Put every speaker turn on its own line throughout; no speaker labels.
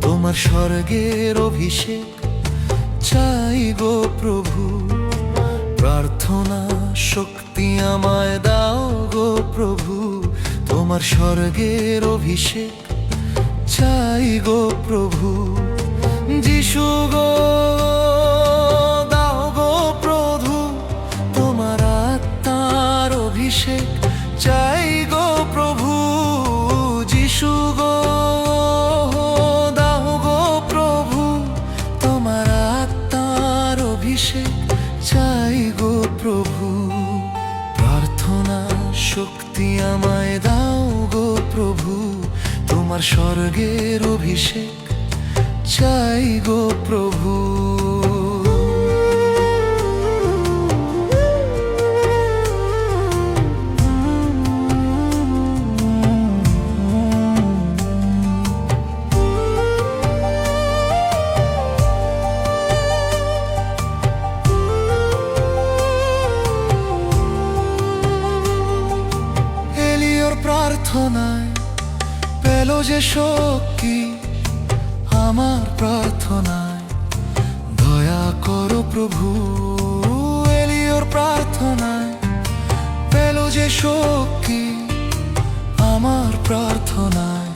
তোমার স্বর্গের অভিষেক চাই গো প্রভু। প্রার্থনা শক্তি আমায় দাও গো প্রভু। তোমার স্বর্গের অভিষেক চাই গো প্রভু। যিশু গো, দাও গো প্রভু। তোমার আত্মার অভিষেক চাই গো প্রভু। যিশু গো তোমার স্বর্গের অভিষেক চাই গো প্রভু। প্রার্থনায় যে শক্তি আমার প্রার্থনায়। দয়া করো প্রভু, এলিওর প্রার্থনায়। পেল যে শক্তি আমার প্রার্থনায়।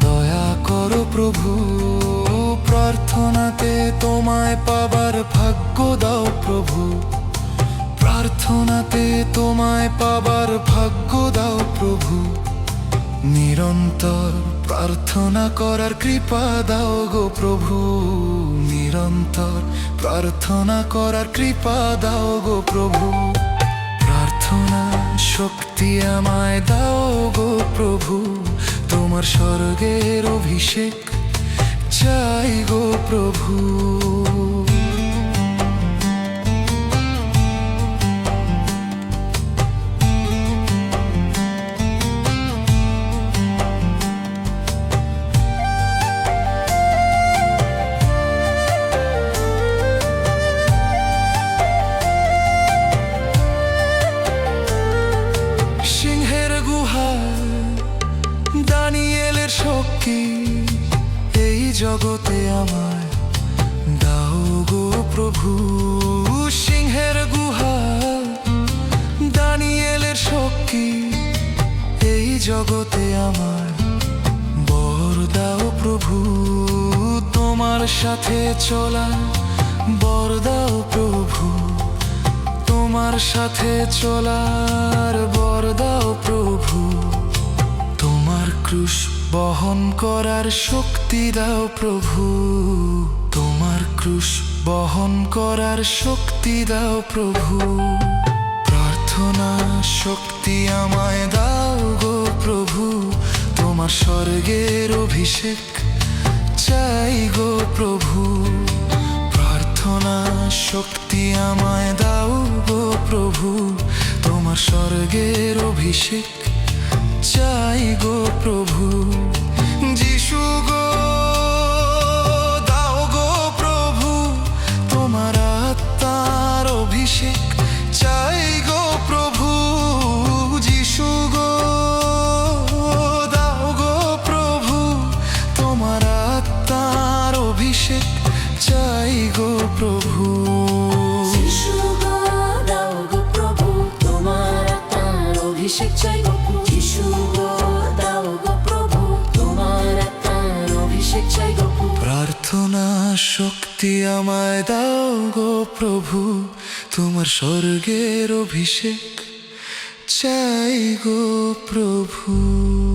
দয়া করো প্রভু, প্রার্থনাতে তোমায় পাবার ভাগ্য দাও প্রভু। প্রার্থনাতে তোমায় পাবার ভাগ্য দাও প্রভু। নিরন্তর প্রার্থনা করার কৃপা দাও গো প্রভু। নিরন্তর প্রার্থনা করার কৃপা দাও গো প্রভু। প্রার্থনা শক্তি আমায় দাও গো প্রভু। তোমার স্বর্গের অভিষেক চাই গো প্রভু। জগতে আমায় দাও গো প্রভু। সিংহের গুহা, দানিয়েলের শক্তি এই জগতে আমার বর দাও প্রভু। তোমার সাথে চলা, বর দাও প্রভু। তোমার সাথে চলার বর দাও প্রভু। ক্রুশ বহন করার শক্তি দাও প্রভু। তোমার ক্রুশ বহন করার শক্তি দাও প্রভু। প্রার্থনা শক্তি আমায় দাও গো প্রভু। তোমার স্বর্গের অভিষেক চাই গো প্রভু। প্রার্থনা শক্তি আমায় দাও গো প্রভু। তোমার স্বর্গের অভিষেক চাই গো প্রভু। যিশু গো, দাও গো প্রভু। তোমার আত্মার অভিষেক চাই গো প্রভু। যিশু গো, দাও গো প্রভু। তোমার আত্মার অভিষেক চাই গো প্রভু।
অভিষেক চাই গো
শক্তি আমায় দাও গো প্রভু তোমার স্বর্গের অভিষেক চাই গো প্রভু।